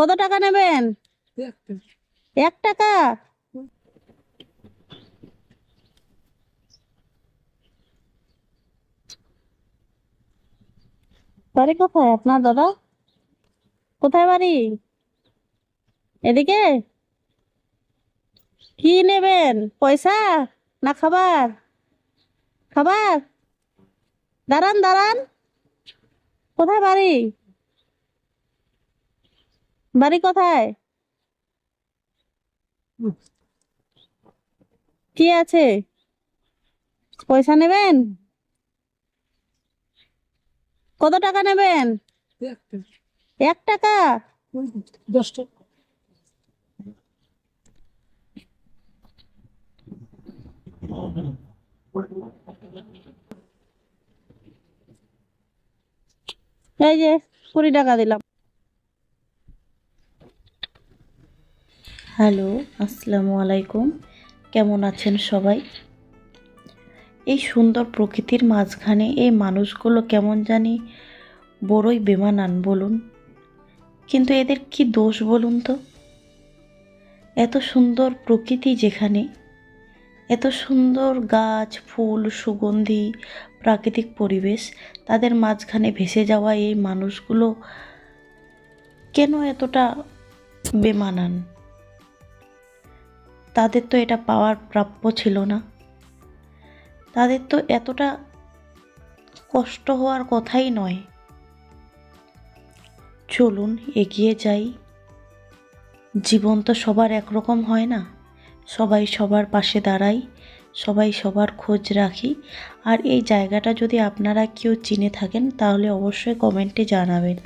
কত টাকা নেবেন? এক টাকা। বাড়ি কোথায় আপনার দাদা? কোথায় বাড়ি? এদিকে? কি নেবেন? পয়সা না খাবার? খাবার? দাঁড়ান দাঁড়ান। কোথায় বাড়ি? বাড়ি কোথায়? কি আছে? পয়সা নেবেন? কত টাকা নেবেন? এক টাকা? দশ টাকা এই যে কুড়ি টাকা দিলাম। হ্যালো, আসসালামু আলাইকুম। কেমন আছেন সবাই? এই সুন্দর প্রকৃতির মাঝখানে এই মানুষগুলো কেমন জানি বড়ই বেমানান বলুন। কিন্তু এদের কি দোষ বলুন তো? এত সুন্দর প্রকৃতি যেখানে, এত সুন্দর গাছ, ফুল, সুগন্ধি, প্রাকৃতিক পরিবেশ, তাদের মাঝখানে ভেসে যাওয়া এই মানুষগুলো কেন এতটা বেমানান? তাদের তো এটা পাওয়ার প্রাপ্য ছিল না। তাদের তো এতটা কষ্ট হওয়ার কথাই নয়। চলুন, এগিয়ে যাই। জীবন তো সবার একরকম হয় না। সবাই সবার পাশে দাঁড়াই, সবাই সবার খোঁজ রাখি। আর এই জায়গাটা যদি আপনারা কেউ চিনে থাকেন, তাহলে অবশ্যই কমেন্টে জানাবেন।